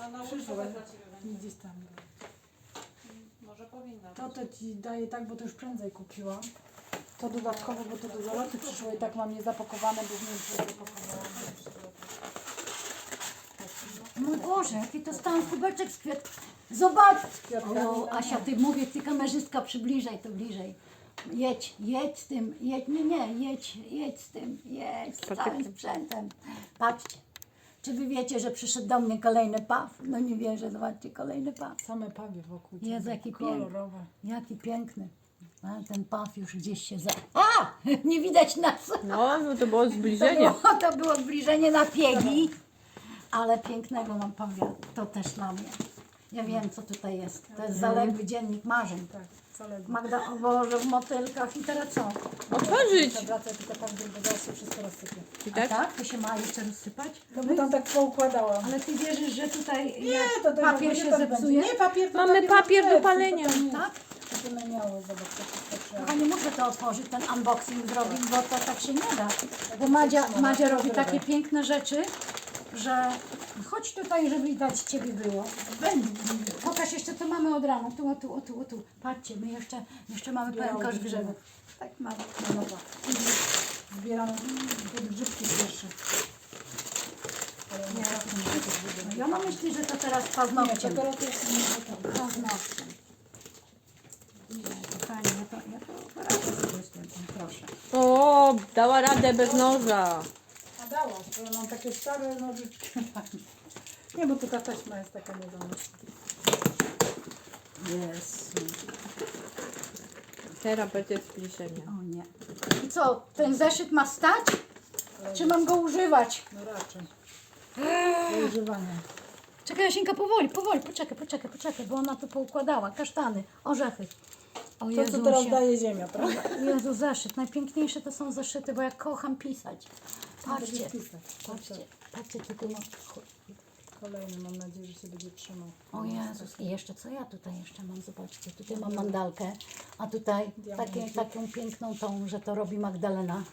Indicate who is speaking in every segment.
Speaker 1: Ona na
Speaker 2: Przyszła.
Speaker 1: łóżko dla Ciebie będzie.
Speaker 2: Gdzieś tam.
Speaker 1: Może powinna
Speaker 2: To to ci daję tak, bo to już prędzej kupiłam. To dodatkowo, bo to do zaloty przyszło i tak mam niezapakowane, bo nie wiem, czy zapakowałam.
Speaker 3: Mój Boże, jaki to stałam kubeczek z kwiat. Zobacz! O,
Speaker 2: no
Speaker 3: Asia,
Speaker 2: nie.
Speaker 3: ty mówię, ty kamerzystka, przybliżaj to bliżej. Jedź, jedź z tym, jedź, nie, nie, jedź, jedź z tym, jedź z całym sprzętem. Patrzcie, czy wy wiecie, że przyszedł do mnie kolejny paw? No nie wierzę, zobaczcie, kolejny paw.
Speaker 2: Same pawie wokół.
Speaker 3: Jezu,
Speaker 2: ciebie,
Speaker 3: jaki piękny.
Speaker 2: kolorowe.
Speaker 3: Jaki piękny. A ten paw już gdzieś się za... A! Nie widać nas.
Speaker 4: No, no to było
Speaker 3: To
Speaker 4: zbliżenie.
Speaker 3: było, to było zbliżenie na piegi, ale pięknego mam pawia. To też dla mnie. Ja wiem, co tutaj jest. To jest zaległy dziennik marzeń.
Speaker 2: Tak, zaległy.
Speaker 3: Magda, o Boże, w motylkach i teraz co?
Speaker 4: Otworzyć!
Speaker 2: Wracaj tylko tak, bo zaraz się wszystko rozsypie.
Speaker 4: I
Speaker 3: A
Speaker 4: tak?
Speaker 3: tak? To się ma jeszcze rozsypać?
Speaker 2: No bo tam tak poukładałam.
Speaker 3: Ale ty wierzysz, że tutaj
Speaker 2: Nie,
Speaker 3: jak
Speaker 2: to, to
Speaker 3: papier
Speaker 2: to
Speaker 3: się
Speaker 2: tam
Speaker 3: zepsuje?
Speaker 2: będzie. Nie, papier to
Speaker 4: Mamy
Speaker 2: tam nie
Speaker 4: papier do palenia.
Speaker 2: to tam nie-
Speaker 3: Tak?
Speaker 2: To by miało, zobacz, to wszystko trzeba.
Speaker 3: Kochanie, muszę to otworzyć, ten unboxing zrobić, bo to tak się nie da. Bo Madzia, Madzia robi takie piękne rzeczy, że chodź tutaj, żeby widać Ciebie było. Będzie. Pokaż jeszcze, co mamy od rana. Tu, o tu, o tu, o tu. Patrzcie, my jeszcze, jeszcze mamy pełen kosz grzybów. Tak mamy.
Speaker 2: No dobra. Zbieram podgrzybki pierwsze. Nie te.
Speaker 3: No, I ona myśli, że to teraz
Speaker 2: Nie,
Speaker 3: paznokciem.
Speaker 2: to teraz jest nie.
Speaker 3: Paznokciem. Nie, kochani, ja to, ja to z tym, proszę.
Speaker 4: O, dała radę bez noża.
Speaker 2: Dałaś, bo ja mam takie stare nożyczki. Nie, bo tu ta taśma jest taka niedonosiła.
Speaker 3: Jezu.
Speaker 4: Teraz będzie zbliżenie.
Speaker 3: O nie. I co, ten zeszyt ma stać? Czy mam go używać?
Speaker 2: No raczej. Do używania.
Speaker 3: Czekaj, Jasieńka, powoli, powoli, poczekaj, poczekaj, poczekaj, bo ona tu poukładała. Kasztany, orzechy. O
Speaker 2: To, co teraz daje ziemia, prawda?
Speaker 3: Jezu, zeszyt. Najpiękniejsze to są zeszyty, bo ja kocham pisać. Patrzcie,
Speaker 2: pisać.
Speaker 3: patrzcie, patrzcie, tu no.
Speaker 2: Kolejny, mam nadzieję, że się będzie trzymał.
Speaker 3: O Jezus, i jeszcze co ja tutaj jeszcze mam, zobaczcie, tutaj mam mandalkę, a tutaj takie, taką piękną tą, że to robi Magdalena.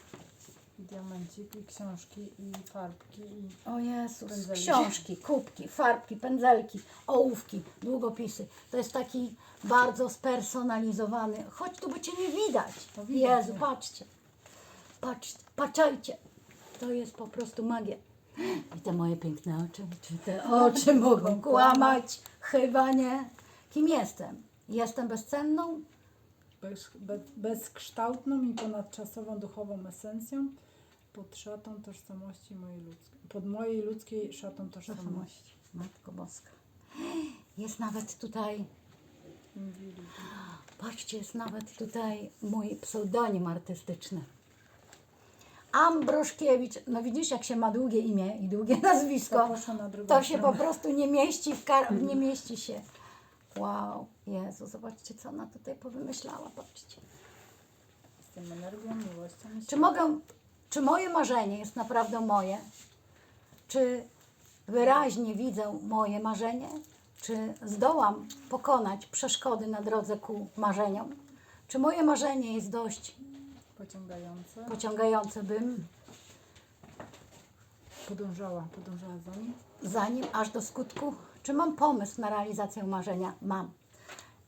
Speaker 2: Diamencik, i książki, i farbki, i...
Speaker 3: O Jezus,
Speaker 2: Pędzelki.
Speaker 3: książki, kubki, farbki, pędzelki, ołówki, długopisy. To jest taki bardzo spersonalizowany. Chodź tu, bo Cię nie widać.
Speaker 2: No widać,
Speaker 3: Jezu,
Speaker 2: nie?
Speaker 3: patrzcie. Patrzcie, patrzajcie. To jest po prostu magia. I te moje piękne oczy, czy te oczy mogą kłamać? Chyba nie. Kim jestem? Jestem bezcenną?
Speaker 2: Bez, bez, bezkształtną i ponadczasową duchową esencją pod szatą tożsamości mojej ludzkiej. Pod mojej ludzkiej szatą tożsamości.
Speaker 3: Matko Boska. Jest nawet tutaj. Patrzcie, jest nawet tutaj mój pseudonim artystyczny. Ambroszkiewicz. No widzisz, jak się ma długie imię i długie nazwisko,
Speaker 2: na
Speaker 3: to się po prostu nie mieści w kar- nie mieści się. Wow, Jezu, zobaczcie, co ona tutaj powymyślała, patrzcie.
Speaker 2: Z tą energią, miłością i
Speaker 3: Czy mogę, czy moje marzenie jest naprawdę moje? Czy wyraźnie widzę moje marzenie? Czy zdołam pokonać przeszkody na drodze ku marzeniom? Czy moje marzenie jest dość
Speaker 2: pociągające.
Speaker 3: pociągające, bym
Speaker 2: Podążała, podążała za nim.
Speaker 3: zanim aż do skutku? Czy mam pomysł na realizację marzenia? Mam.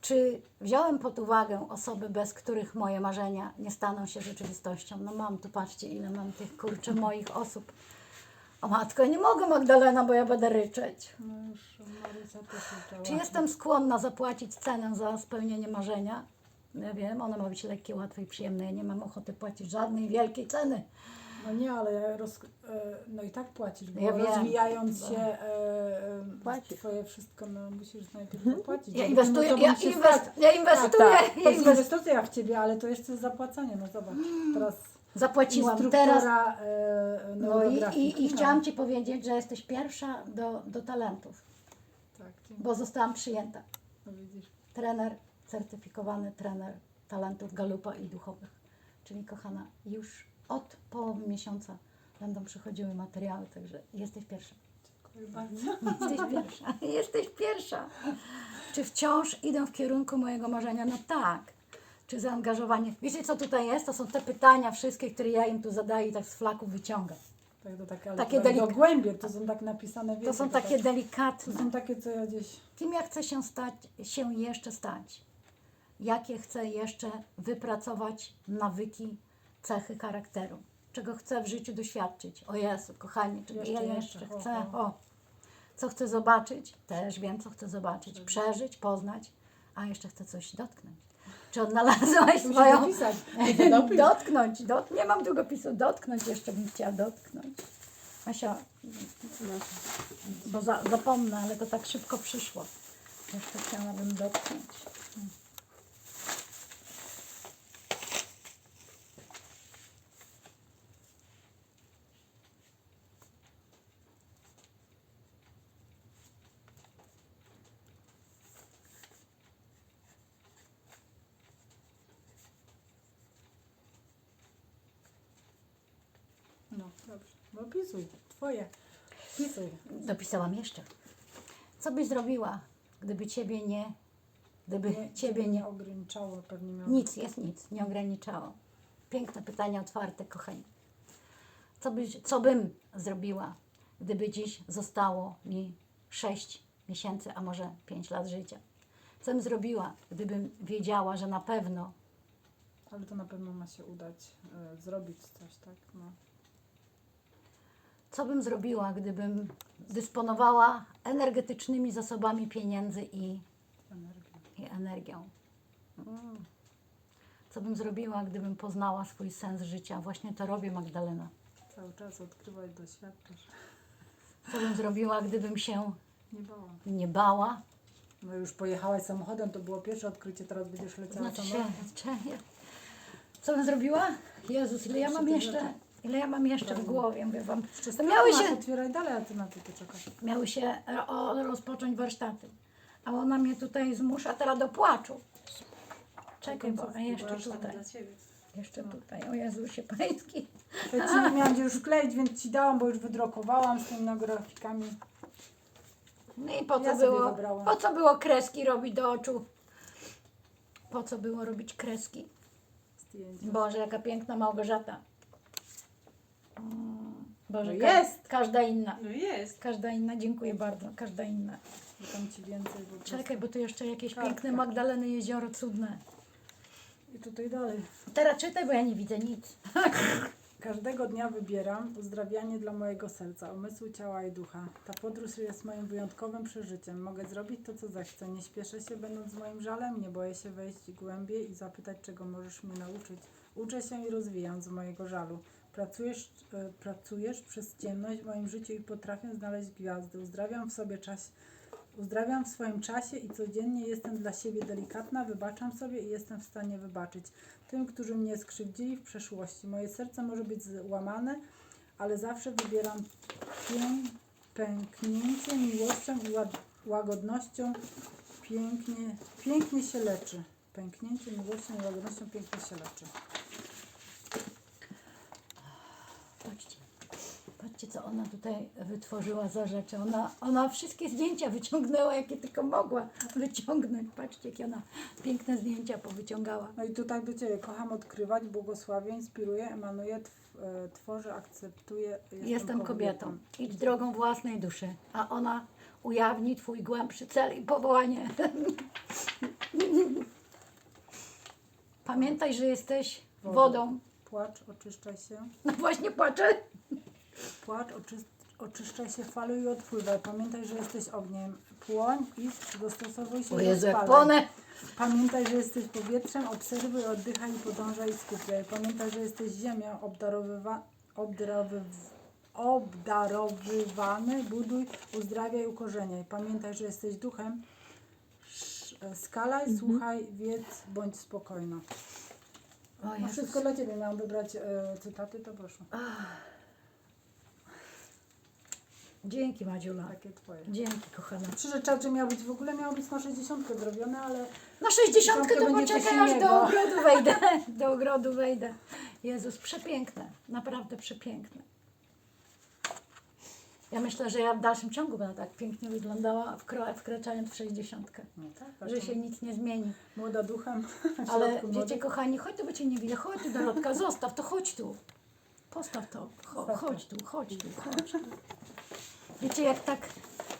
Speaker 3: Czy wziąłem pod uwagę osoby, bez których moje marzenia nie staną się rzeczywistością? No mam, tu patrzcie, ile mam tych kurczę moich osób. O matko, nie mogę Magdalena, bo ja będę ryczeć.
Speaker 2: No już już
Speaker 3: Czy jestem skłonna zapłacić cenę za spełnienie marzenia? Ja wiem, ono ma być lekkie, łatwe i przyjemne. Ja nie mam ochoty płacić żadnej wielkiej ceny.
Speaker 2: No nie, ale roz, e, no i tak płacisz, bo
Speaker 3: Ja wiem.
Speaker 2: rozwijając się e, e,
Speaker 3: Płacisz.
Speaker 2: twoje wszystko, no musisz najpierw zapłacić.
Speaker 3: Ja
Speaker 2: żeby
Speaker 3: inwestuję,
Speaker 2: tobą
Speaker 3: ja, inwest, ja inwestuję,
Speaker 2: Tak,
Speaker 3: ja
Speaker 2: to jest
Speaker 3: inwest,
Speaker 2: inwestycja w ciebie, ale to jeszcze jest zapłacenie, no zobacz. Teraz
Speaker 3: zapłaciłam. Teraz
Speaker 2: e,
Speaker 3: No i, i, i
Speaker 2: No.
Speaker 3: chciałam Ci powiedzieć, że jesteś pierwsza do, do talentów,
Speaker 2: Tak,
Speaker 3: bo zostałam przyjęta.
Speaker 2: No widzisz.
Speaker 3: Trener, certyfikowany trener talentów galupa i duchowych. Czyli kochana, już od połowy miesiąca będą przychodziły materiały, także jesteś pierwsza.
Speaker 2: Dziękuję bardzo.
Speaker 3: Jesteś pierwsza. Jesteś pierwsza. Czy wciąż idę w kierunku mojego marzenia? No tak. Czy zaangażowanie? Wiecie, co tutaj jest? To są te pytania wszystkie, które ja im tu zadaję i tak z flaków wyciągam.
Speaker 2: Tak, to takie,
Speaker 3: Takie delik-
Speaker 2: dogłębie, to są tak napisane, wiecie,
Speaker 3: To są
Speaker 2: tak-
Speaker 3: takie
Speaker 2: To
Speaker 3: delikatne.
Speaker 2: są takie, co ja gdzieś...
Speaker 3: Kim ja chcę się stać, się jeszcze stać? Jakie chcę jeszcze wypracować nawyki, cechy charakteru? Czego chcę w życiu doświadczyć? O Jezu, kochani, czego
Speaker 2: Jeszcze,
Speaker 3: ja
Speaker 2: jeszcze,
Speaker 3: chcę? O, co chcę zobaczyć? Też wiem, co chcę zobaczyć. Przeżyć, poznać, a jeszcze chcę coś dotknąć. Czy odnalazłaś swoją... Dotknąć, dot... nie mam długopisu, dotknąć, jeszcze bym chciała dotknąć. Asia, bo za, zapomnę, ale to tak szybko przyszło. Jeszcze chciałabym dotknąć.
Speaker 2: No, dobrze. No pisuj, twoje. Pisuj.
Speaker 3: Dopisałam jeszcze. Co byś zrobiła, gdyby ciebie nie, gdyby ciebie nie,
Speaker 2: ograniczało, pewnie miał...
Speaker 3: nic jest nic, nie ograniczało. Piękne pytanie otwarte, kochani. Co, byś, co bym zrobiła, gdyby dziś zostało mi 6 miesięcy, a może 5 lat życia? Co bym zrobiła, gdybym wiedziała, że na pewno
Speaker 2: Ale to na pewno ma się udać e, zrobić coś, tak? No.
Speaker 3: Co bym zrobiła, gdybym dysponowała energetycznymi zasobami pieniędzy i, i energią? Mm. Co bym zrobiła, gdybym poznała swój sens życia? Właśnie to robię, Magdalena.
Speaker 2: Cały czas odkrywać, doświadczasz.
Speaker 3: Co bym zrobiła, gdybym się
Speaker 2: Nie bałam.
Speaker 3: nie bała?
Speaker 2: No już pojechałaś samochodem, to było pierwsze odkrycie, teraz będziesz leciała
Speaker 3: Znaczy się,
Speaker 2: samolotem.
Speaker 3: czy- co bym zrobiła? Jezus, ile ja mam
Speaker 2: Jeszcze.
Speaker 3: Ile ja mam jeszcze w głowie, mówię wam. To miały się,
Speaker 2: otwieraj dalej, a ty na to czekasz.
Speaker 3: miały się rozpocząć warsztaty. A ona mnie tutaj zmusza teraz do płaczu. Czekaj, bo a jeszcze tutaj.
Speaker 1: dla Ciebie.
Speaker 3: Jeszcze tutaj, o Jezusie Pański.
Speaker 2: Ja ci nie miałam gdzie już kleić, więc ci dałam, bo już wydrukowałam z tymi grafikami.
Speaker 3: No i po co
Speaker 2: Ja sobie
Speaker 3: było,
Speaker 2: wybrałam.
Speaker 3: po co było kreski robić do oczu? Po co było robić kreski?
Speaker 2: Zdjęcia.
Speaker 3: Boże, jaka piękna Małgorzata. Boże,
Speaker 2: No
Speaker 3: ka-
Speaker 2: jest.
Speaker 3: każda inna.
Speaker 1: No jest.
Speaker 3: Każda inna, dziękuję bardzo, każda inna.
Speaker 2: Dam ci więcej, bo
Speaker 3: Czekaj, bo tu jeszcze jakieś
Speaker 2: Tak,
Speaker 3: piękne
Speaker 2: tak.
Speaker 3: Magdaleny Jezioro cudne.
Speaker 2: I tutaj dalej.
Speaker 3: Teraz czytaj, bo ja nie widzę nic.
Speaker 2: Każdego dnia wybieram uzdrawianie dla mojego serca, umysłu, ciała i ducha. Ta podróż jest moim wyjątkowym przeżyciem. Mogę zrobić to, co zechcę. Nie śpieszę się, będąc moim żalem. Nie boję się wejść głębiej i zapytać, czego możesz mnie nauczyć. Uczę się i rozwijam z mojego żalu. Pracujesz, e, pracujesz przez ciemność w moim życiu i potrafię znaleźć gwiazdy. Uzdrawiam w sobie czas, uzdrawiam w swoim czasie i codziennie jestem dla siebie delikatna, wybaczam sobie i jestem w stanie wybaczyć tym, którzy mnie skrzywdzili w przeszłości. Moje serce może być złamane, ale zawsze wybieram pęknięcie miłością i łagodnością. Pięknie, pięknie się leczy. Pęknięcie miłością i łagodnością pięknie się leczy.
Speaker 3: Patrzcie, patrzcie co ona tutaj wytworzyła za rzeczy. Ona, ona wszystkie zdjęcia wyciągnęła, jakie tylko mogła wyciągnąć. Patrzcie, jakie ona piękne zdjęcia powyciągała.
Speaker 2: No i tutaj do Ciebie. Kocham odkrywać, błogosławię, inspiruję, emanuję, tw, e, tworzę, akceptuję.
Speaker 3: Jestem kobietą. Idź drogą własnej duszy, a ona ujawni Twój głębszy cel i powołanie. Pamiętaj, że jesteś
Speaker 2: Wodą.
Speaker 3: wodą.
Speaker 2: Płacz, oczyszczaj się.
Speaker 3: No właśnie płaczę.
Speaker 2: Płacz, oczy, oczyszczaj się, faluj i odpływaj. Pamiętaj, że jesteś ogniem. Płoń i dostosowuj się
Speaker 3: O
Speaker 2: do
Speaker 3: Jezu, jak
Speaker 2: spaleń.
Speaker 3: płonę.
Speaker 2: Pamiętaj, że jesteś powietrzem, obserwuj, oddychaj i podążaj i skupiaj. Pamiętaj, że jesteś ziemią, obdarowywa, obdarowyw, obdarowywany, buduj, uzdrawiaj, ukorzeniaj. Pamiętaj, że jesteś duchem, Sz- skalaj, słuchaj, wiedz, bądź spokojna.
Speaker 3: O
Speaker 2: No
Speaker 3: Jezus.
Speaker 2: wszystko dla Ciebie, miałam wybrać e, cytaty, to proszę.
Speaker 3: Dzięki Madziula.
Speaker 2: Takie Twoje.
Speaker 3: Dzięki kochana.
Speaker 2: Trzy rzeczy miały być w ogóle, miało być na 60 zrobione, ale
Speaker 3: Na 60 to poczekaj aż do ogrodu wejdę. Do ogrodu wejdę. Jezus, przepiękne. Naprawdę przepiękne. Ja myślę, że ja w dalszym ciągu będę tak pięknie wyglądała, wkraczając w 60.
Speaker 2: no tak,
Speaker 3: Że się nic nie zmieni.
Speaker 2: młoda duchem.
Speaker 3: Ale
Speaker 2: młody.
Speaker 3: kochani, chodź tu, bo cię nie widzę. Chodź tu Dorotka, zostaw to, chodź tu. Postaw to. Cho, chodź tu, chodź tu, chodź tu. Wiecie, jak tak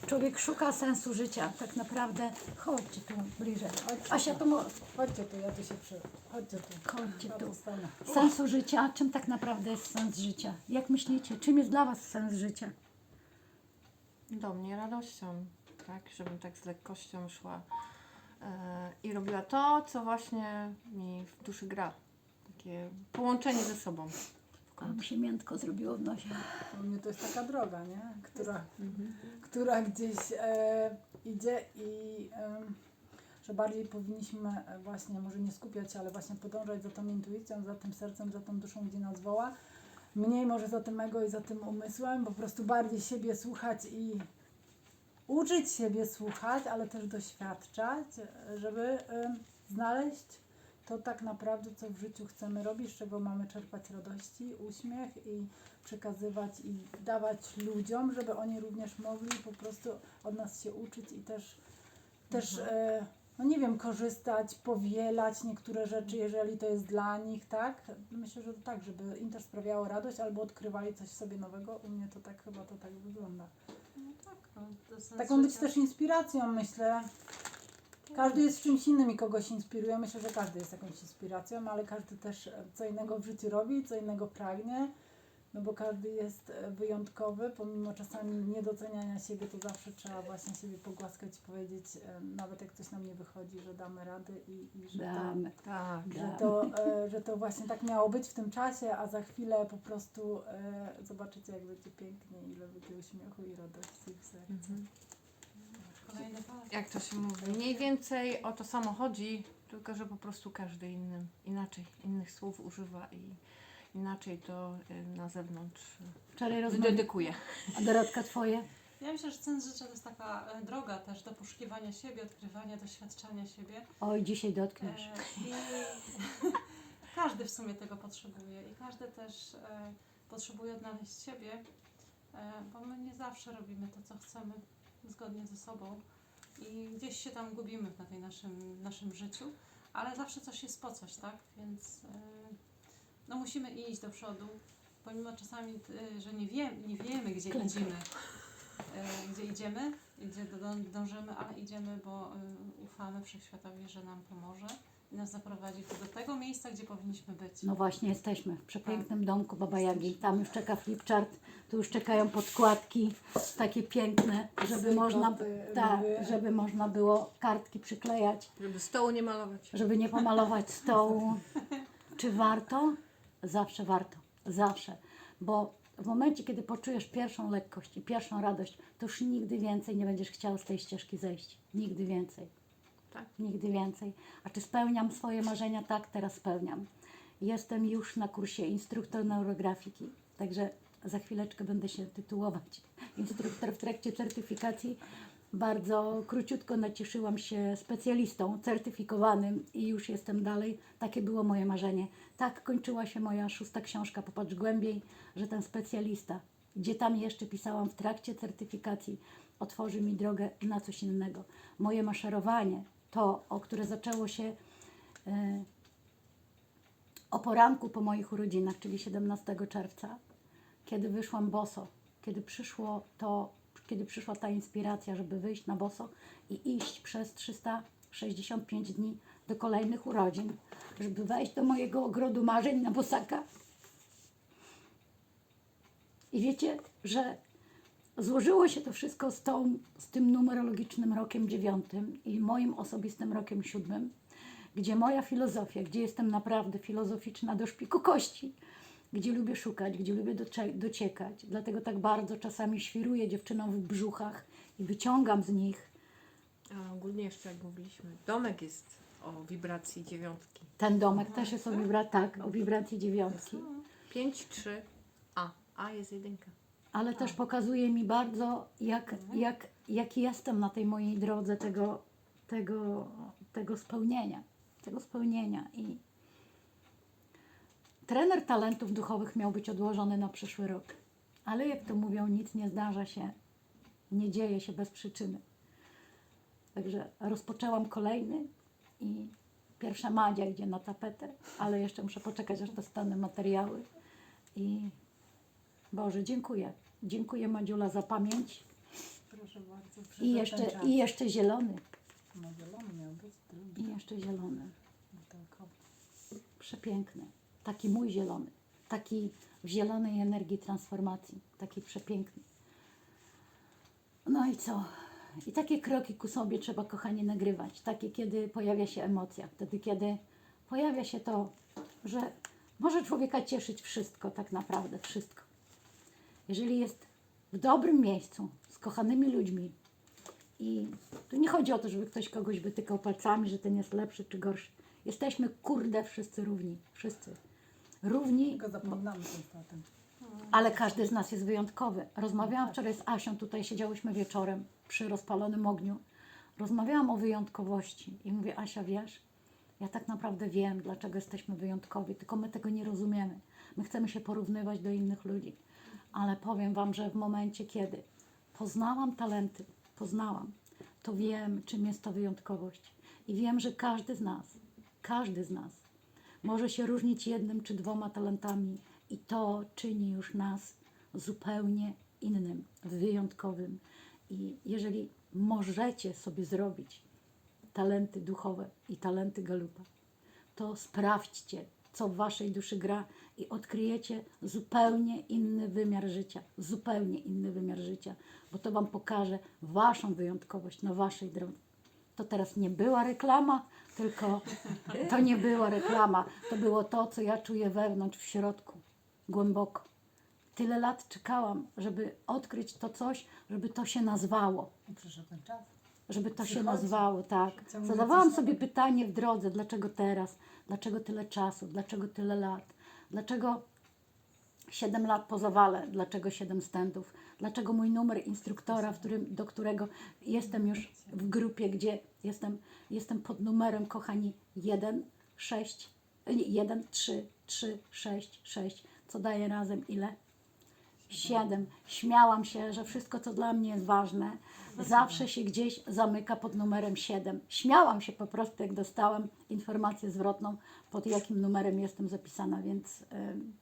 Speaker 3: człowiek szuka sensu życia, tak naprawdę, chodźcie tu bliżej.
Speaker 2: Chodźcie
Speaker 3: Asia,
Speaker 2: tu.
Speaker 3: to mo-
Speaker 2: Chodźcie tu, ja tu się przy... Chodźcie tu.
Speaker 3: chodźcie
Speaker 2: Ja
Speaker 3: tu.
Speaker 2: tu stanę.
Speaker 3: Sensu życia, czym tak naprawdę jest sens życia? Jak myślicie, czym jest dla Was sens życia?
Speaker 4: Do mnie radością, tak? Żebym tak z lekkością szła e, i robiła to, co właśnie mi w duszy gra. Takie połączenie ze sobą.
Speaker 3: A mi się miętko zrobiło w nosie.
Speaker 2: U mnie to jest taka droga, nie? Która, która gdzieś e, idzie i e, że bardziej powinniśmy e, właśnie, może nie skupiać się, ale właśnie podążać za tą intuicją, za tym sercem, za tą duszą, gdzie nas woła. Mniej może za tym ego i za tym umysłem, po prostu bardziej siebie słuchać i uczyć siebie słuchać, ale też doświadczać, żeby e, znaleźć to tak naprawdę, co w życiu chcemy robić, z czego mamy czerpać radości, uśmiech i przekazywać i dawać ludziom, żeby oni również mogli po prostu od nas się uczyć i też, też e, no nie wiem, korzystać, powielać niektóre rzeczy, jeżeli to jest dla nich, tak? Myślę, że to tak, żeby im też sprawiało radość albo odkrywali coś w sobie nowego. U mnie to tak chyba to tak wygląda.
Speaker 1: No tak, no,
Speaker 2: Taką być też inspiracją, myślę. Każdy jest w czymś innym i kogoś inspiruje. Myślę, że każdy jest jakąś inspiracją, ale każdy też e, co innego w życiu robi, co innego pragnie. No bo każdy jest e, wyjątkowy, pomimo czasami niedoceniania siebie, to zawsze trzeba właśnie siebie pogłaskać i powiedzieć, e, nawet jak coś nam nie wychodzi, że damy rady i, i że, to,
Speaker 3: Damy.
Speaker 4: Tak.
Speaker 2: że, to, że to właśnie tak miało być w tym czasie, a za chwilę po prostu zobaczycie, jak będzie pięknie, ile będzie uśmiechu i radości w sercu.
Speaker 4: Mhm. Jak to się mówi? Mniej więcej o to samo chodzi, tylko że po prostu każdy innym, inaczej, innych słów używa i inaczej to y, na zewnątrz
Speaker 3: Wczoraj
Speaker 4: y, dedykuje.
Speaker 3: A Dorotka, Twoje?
Speaker 1: Ja myślę, że sens życia to jest taka e, droga też do poszukiwania siebie, odkrywania, doświadczania siebie.
Speaker 3: Oj, dzisiaj dotkniesz.
Speaker 1: E, I każdy w sumie tego potrzebuje i każdy też e, potrzebuje odnaleźć siebie, e, bo my nie zawsze robimy to, co chcemy zgodnie ze sobą i gdzieś się tam gubimy na tej naszym, naszym życiu, ale zawsze coś jest po coś, tak? Więc e, no musimy iść do przodu, pomimo czasami, e, że nie, wiem, nie wiemy, gdzie
Speaker 3: Klękaj.
Speaker 1: idziemy, e, gdzie idziemy, gdzie dążymy, ale idziemy, bo ufamy Wszechświatowi, że nam pomoże i nas zaprowadzi do tego miejsca, gdzie powinniśmy być.
Speaker 3: No właśnie, jesteśmy w przepięknym
Speaker 1: Tak.
Speaker 3: domku Baba Jagi. Tam już czeka flipchart, tu już czekają podkładki takie piękne, żeby można, tak, żeby można było kartki przyklejać,
Speaker 4: Żeby stołu nie malować.
Speaker 3: żeby nie pomalować stołu. Czy warto? Zawsze warto, zawsze. Bo w momencie, kiedy poczujesz pierwszą lekkość i pierwszą radość, to już nigdy więcej nie będziesz chciał z tej ścieżki zejść. Nigdy więcej.
Speaker 4: Tak.
Speaker 3: Nigdy więcej. A czy spełniam swoje marzenia? Tak, teraz spełniam. Jestem już na kursie instruktor neurografiki, także za chwileczkę będę się tytułować instruktor w trakcie certyfikacji. Bardzo króciutko nacieszyłam się specjalistą certyfikowanym i już jestem dalej. Takie było moje marzenie. Tak kończyła się moja szósta książka, popatrz głębiej, że ten specjalista, gdzie tam jeszcze pisałam w trakcie certyfikacji, otworzy mi drogę na coś innego. Moje maszerowanie, to, o które zaczęło się e, o poranku po moich urodzinach, czyli 17 czerwca, kiedy wyszłam boso, kiedy przyszło to, kiedy przyszła ta inspiracja, żeby wyjść na boso i iść przez 365 dni do kolejnych urodzin, żeby wejść do mojego ogrodu marzeń na bosaka. I wiecie, że złożyło się to wszystko z, tą, z tym numerologicznym rokiem dziewiątym i moim osobistym rokiem siódmym, gdzie moja filozofia, gdzie jestem naprawdę filozoficzna do szpiku kości, gdzie lubię szukać, gdzie lubię dociekać. Dlatego tak bardzo czasami świruję dziewczynom w brzuchach i wyciągam z nich
Speaker 4: A ogólnie jeszcze jak mówiliśmy, domek jest o wibracji dziewiątki.
Speaker 3: ten domek, też jest o, wibra- tak, o wibracji dziewiątki.
Speaker 4: 5, 3, A. A jest jedynka.
Speaker 3: Ale też pokazuje mi bardzo, jak, jak, jak jestem na tej mojej drodze tego, tego, tego spełnienia. Tego spełnienia. I trener talentów duchowych miał być odłożony na przyszły rok. Ale jak to mówią, nic nie zdarza się, nie dzieje się bez przyczyny. Także rozpoczęłam kolejny i pierwsza Madzia idzie na tapetę, ale jeszcze muszę poczekać, aż dostanę materiały. I Boże, dziękuję. Dziękuję Madziula za pamięć.
Speaker 2: Proszę bardzo.
Speaker 3: I jeszcze, i jeszcze zielony.
Speaker 2: No zielony miał być drugi.
Speaker 3: I jeszcze zielony.
Speaker 2: Tak, o.
Speaker 3: Przepiękny. Taki mój zielony. Taki w zielonej energii transformacji. Taki przepiękny. No i co? I takie kroki ku sobie trzeba, kochani, nagrywać. Takie, kiedy pojawia się emocja. Wtedy, kiedy pojawia się to, że może człowieka cieszyć wszystko, tak naprawdę wszystko. Jeżeli jest w dobrym miejscu, z kochanymi ludźmi, i tu nie chodzi o to, żeby ktoś kogoś wytykał palcami, że ten jest lepszy czy gorszy. Jesteśmy kurde wszyscy równi. Wszyscy. Równi,
Speaker 2: Tylko zapominamy tym
Speaker 3: ale każdy z nas jest wyjątkowy. Rozmawiałam wczoraj z Asią, tutaj siedziałyśmy wieczorem przy rozpalonym ogniu. Rozmawiałam o wyjątkowości i mówię, Asia, wiesz, ja tak naprawdę wiem, dlaczego jesteśmy wyjątkowi, tylko my tego nie rozumiemy. My chcemy się porównywać do innych ludzi. Ale powiem Wam, że w momencie, kiedy poznałam talenty, poznałam, to wiem, czym jest ta wyjątkowość. I wiem, że każdy z nas, każdy z nas może się różnić jednym czy dwoma talentami, i to czyni już nas zupełnie innym, wyjątkowym. I jeżeli możecie sobie zrobić talenty duchowe i talenty galupa, to sprawdźcie, co w waszej duszy gra i odkryjecie zupełnie inny wymiar życia, zupełnie inny wymiar życia, bo to wam pokaże waszą wyjątkowość na waszej drodze. To teraz nie była reklama, tylko to nie była reklama, to było to, co ja czuję wewnątrz, w środku, głęboko. Tyle lat czekałam, żeby odkryć to coś, żeby to się nazwało
Speaker 2: I przyszedł ten czas.
Speaker 3: Żeby to się nazywało, tak. Zadawałam sobie pytanie w drodze, dlaczego teraz, dlaczego tyle czasu, dlaczego tyle lat, dlaczego 7 lat po zawale, dlaczego 7 stędów, dlaczego mój numer instruktora, w którym, do którego jestem już w grupie, gdzie jestem, jestem pod numerem, kochani, 1, 6, 1, 3, 3, 6, 6, co daje razem? Ile? Siedem. Śmiałam się, że wszystko, co dla mnie jest ważne, zawsze się gdzieś zamyka pod numerem 7. Śmiałam się po prostu, jak dostałam informację zwrotną, pod jakim numerem jestem zapisana, więc ym,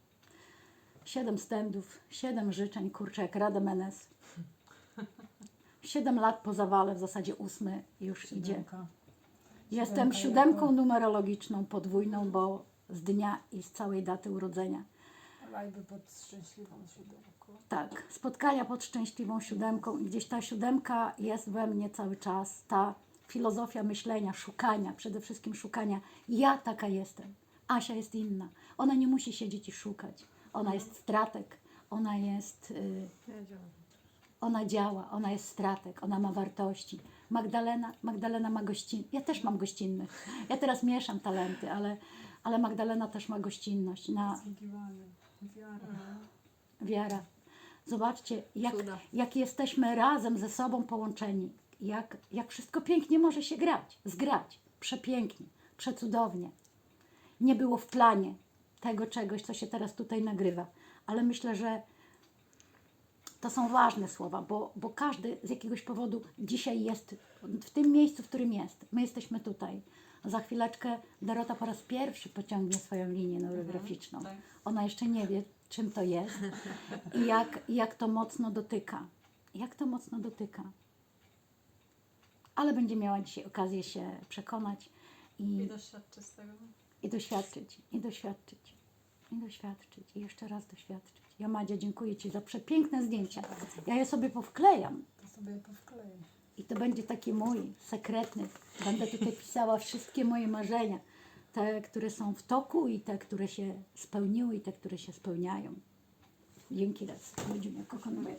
Speaker 3: 7 stędów, 7 życzeń, kurczę, jak Rada Menes. 7 lat po zawale, w zasadzie ósmy już idzie.
Speaker 2: Siódemka.
Speaker 3: Jestem siódemką numerologiczną, podwójną, bo z dnia i z całej daty urodzenia.
Speaker 2: Pod szczęśliwą siódemką.
Speaker 3: Tak, spotkania pod szczęśliwą siódemką i gdzieś ta siódemka jest we mnie cały czas. Ta filozofia myślenia, szukania, przede wszystkim szukania. Ja taka jestem. Asia jest inna. Ona nie musi siedzieć i szukać. Ona jest strateg, ona jest, y, ona działa, ona jest strateg, ona ma wartości. Magdalena, Magdalena ma gościnność. Ja też mam gościnnych. Ja teraz mieszam talenty, ale, ale Magdalena też ma gościnność. Na.
Speaker 2: Wiara.
Speaker 3: wiara. Zobaczcie, jak,
Speaker 4: Cuda.
Speaker 3: jak jesteśmy razem ze sobą połączeni, jak, jak wszystko pięknie może się grać, zgrać, przepięknie, przecudownie. Nie było w planie tego czegoś, co się teraz tutaj nagrywa, ale myślę, że to są ważne słowa, bo, bo każdy z jakiegoś powodu dzisiaj jest w tym miejscu, w którym jest. My jesteśmy tutaj. Za chwileczkę Dorota po raz pierwszy pociągnie swoją linię neurograficzną.
Speaker 1: tak.
Speaker 3: Ona jeszcze nie wie, czym to jest i jak, jak to mocno dotyka. Jak to mocno dotyka. Ale będzie miała dzisiaj okazję się przekonać
Speaker 1: I
Speaker 3: i,
Speaker 1: doświadczy z tego.
Speaker 3: i doświadczyć, i doświadczyć, i doświadczyć, i jeszcze raz doświadczyć. Ja Madzia, dziękuję Ci za przepiękne zdjęcia. Ja je sobie powklejam
Speaker 2: To sobie powkleję.
Speaker 3: I to będzie taki mój sekretny. Będę tutaj pisała wszystkie moje marzenia. Te, które są w toku i te, które się spełniły i te, które się spełniają. Dzięki raz. Kochana moja.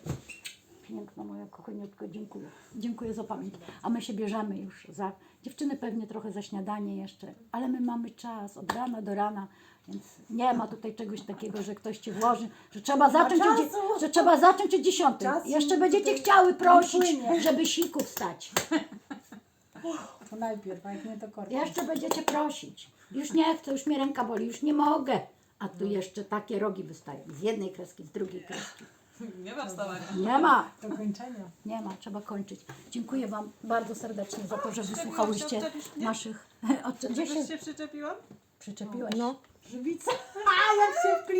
Speaker 3: Piękna moja kochaniutka, dziękuję. Dziękuję za pamięć. A my się bierzemy już za... Dziewczyny pewnie trochę za śniadanie jeszcze, ale my mamy czas od rana do rana, więc nie ma tutaj czegoś takiego, że ktoś Ci włoży, że trzeba zacząć o, że trzeba zacząć o 10.
Speaker 2: Czasu
Speaker 3: Jeszcze
Speaker 2: mi
Speaker 3: będziecie
Speaker 2: tutaj
Speaker 3: chciały prosić,
Speaker 2: płynie.
Speaker 3: żeby siku wstać.
Speaker 2: To najpierw, a jak nie to korki.
Speaker 3: Jeszcze będziecie prosić. Już nie chcę, już mnie ręka boli, już nie mogę. A tu jeszcze takie rogi wystają. Z jednej kreski, z drugiej kreski.
Speaker 1: Nie ma wstawania.
Speaker 3: Nie ma,
Speaker 2: Do kończenia.
Speaker 3: nie ma, trzeba kończyć. Dziękuję Wam bardzo serdecznie za to, że wysłuchałyście
Speaker 1: Odczepisz mnie?
Speaker 3: naszych... Od... Gdzie się
Speaker 1: się przyczepiłam?
Speaker 3: przyczepiłeś?
Speaker 4: No.
Speaker 2: Żywica. A, jak się wkli